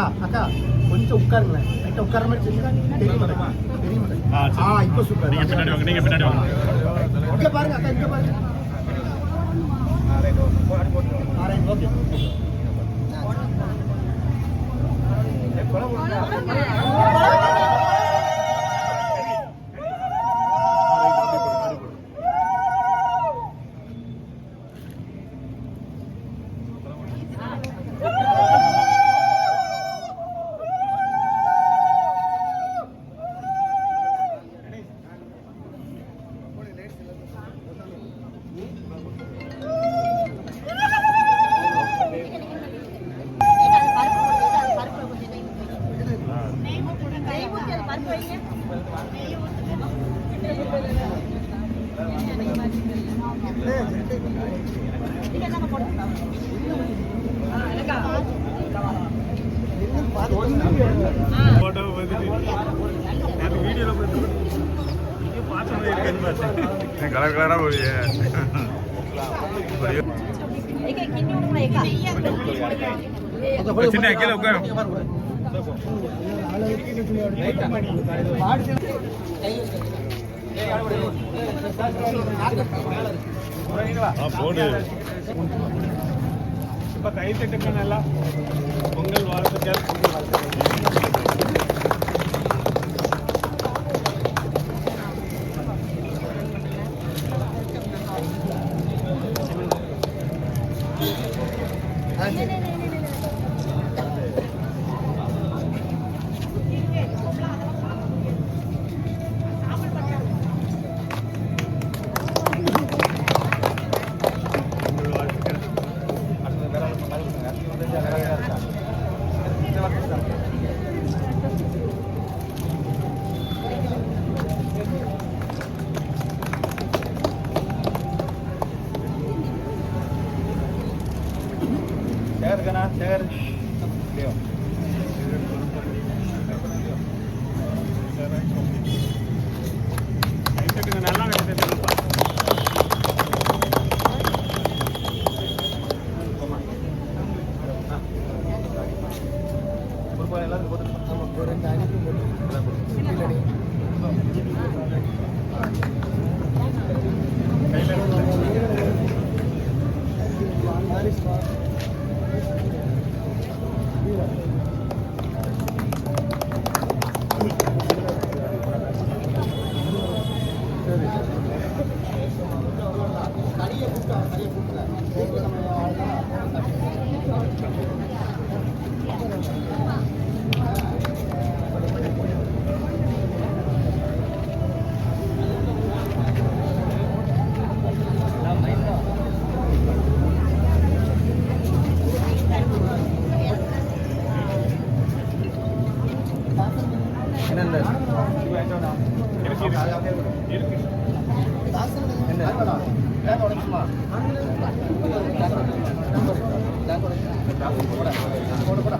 அக்கா அக்கா கொஞ்சம் உட்காருங்களேன். லைட்டா உட்கார மாதிரி தெரியுமா? தெரியுமா? தெரியுமா? ஆ, இப்போ சூப்பர். நீங்க பின்னாடி வாங்க நீங்க பின்னாடி வாங்க. இங்க பாருங்க அக்கா இங்க பாருங்க. ஓகே. போட்டோ பார்த்துட்டு நேற்று வீடியோவில் பார்த்து இங்கே பார்த்தேன் கலர் கலராக போறியே சின்ன கீழே உட்காரு ஆ இப்போ கை தட்டுக்கணும் எல்லாம் பொங்கல் வாழ்த்துக்கள். Pongal Serve na Serve. ഇതാ.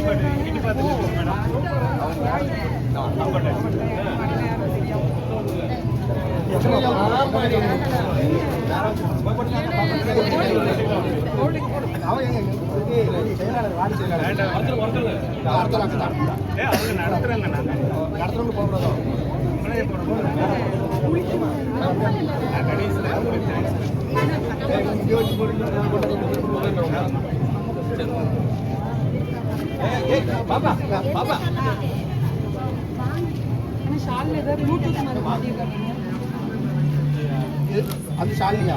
பாட்டு இடி பாட்டு மேடம் ஏ அவங்க நடத்துறாங்க நான் உங்களே போடணும் நான் கணேசன் பாப்பா பாப்பா ஷாலியா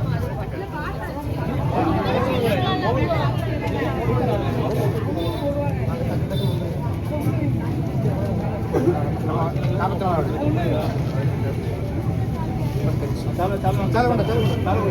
చాలా చాలా చాలా చాలా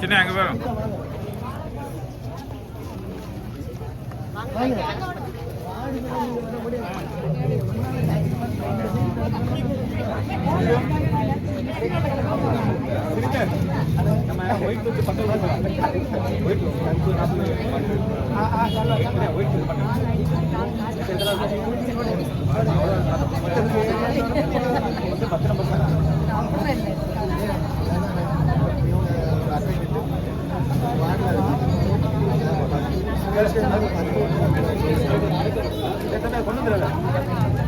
சின்ன அங்கே வரும் வரலாம்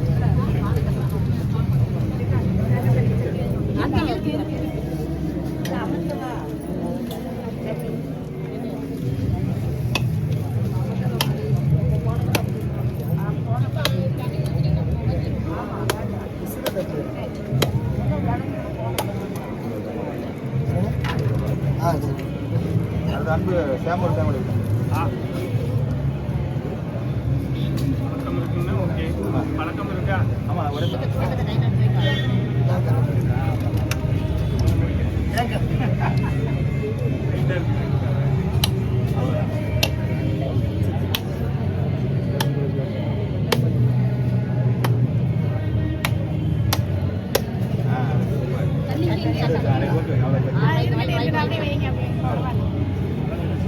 அது அன்பு சேமூர் ஃபேமிலி ஆ பழக்கம் இருக்குன்னா ஓகே பழக்கம் இருக்கா ஆமாம் ஒரே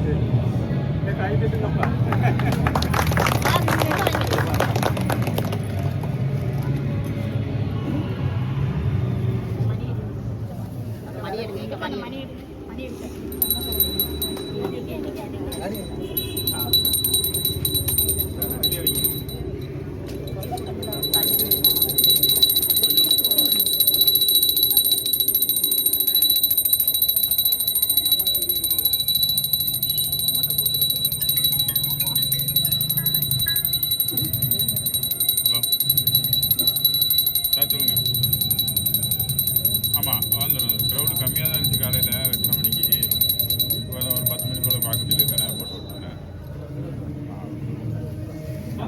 で大てなのか。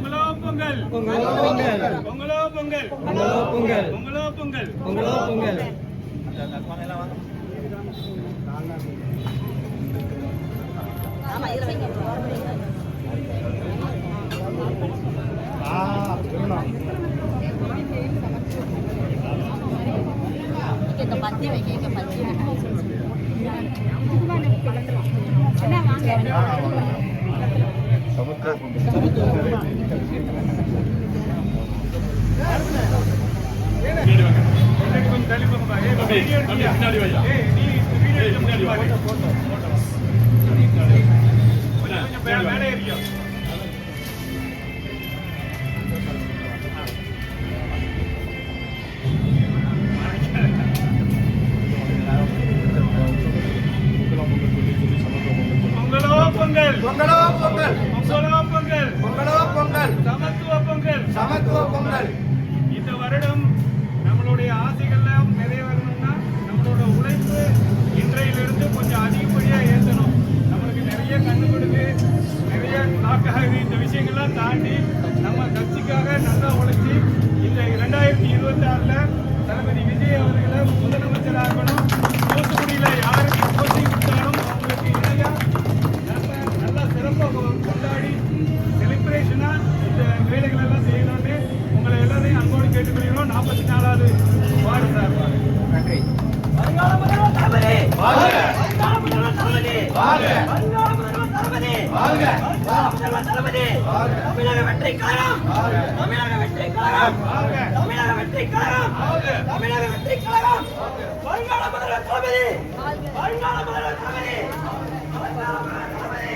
பொங்கல் பொங்கலோ பொங்கல் பொங்கலோ பொங்கல் பொங்கலோ பொங்கல் பொங்கலோ பொங்கல் பொங்கலோ பொங்கல் ஆமா இதுல வைங்க இங்க இந்த பத்தி வைங்க இங்க பத்தி என்ன வாங்க சமுத்திர பொங்கல் பின்னாடி வாங்க. பின்னாடி கொஞ்சம் தள்ளி போங்க பா. ஏய், வீடியோ எடுத்தியா? ஏய், நீ வீடியோ எடுத்து முடிச்சு பாரு. கொஞ்சம் மே- மேலே ஏறிக்கோ. பொங்கலோ பொங்கல் பொங்கலோ பொங்கல் பொங்கலோ பொங்கல் பொங்கலோ. சமத்துவ பொங்கல். சமத்துவ பொங்கல். இந்த வருடம் நம்மளுடைய ஆசைகள்லாம் நிறைவேறணும்னா நம்மளோட உழைப்பு இன்றையிலிருந்து கொஞ்சம் அதிகப்படியா ஏற்றணும் நம்மளுக்கு நிறைய கொடுக்கு நிறைய தாக்காகுது இந்த விஷயங்கள்லாம் தாண்டி நம்ம கட்சிக்காக நல்லா உழைச்சி வெற்றி தமிழக வெற்றி கழகம் தமிழக வெற்றி கழகம் தமிழக வெற்றி கழகம் வருங்கால முதல்வர் தளபதி. வருங்கால முதல்வர் தளபதி. வருங்கால முதல்வர் தளபதி.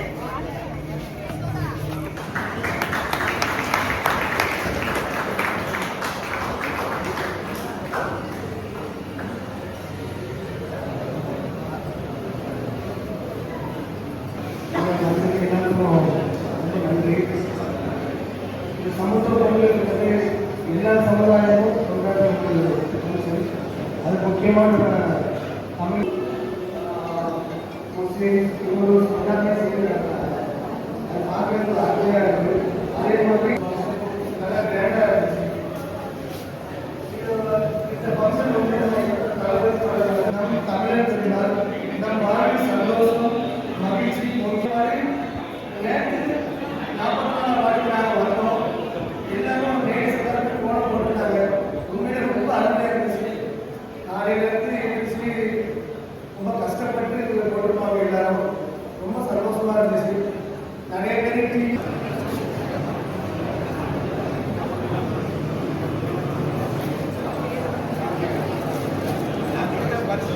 நன்றி இந்த சமத்துவ பொங்கலுங்கிறது எல்லா சமுதாயமும் கொண்டாடக்கூடிய ஒரு ஃபங்க்ஷன். அது முக்கியமான தமிழ் ஆஹ், முஸ்லீம் இந்துஸ் எல்லாமே சேர்ந்து நடத்துறாங்க. அது பார்க்கறதுக்கு அருமையா இருக்கு அதே மாதிரி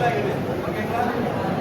ఓకేనా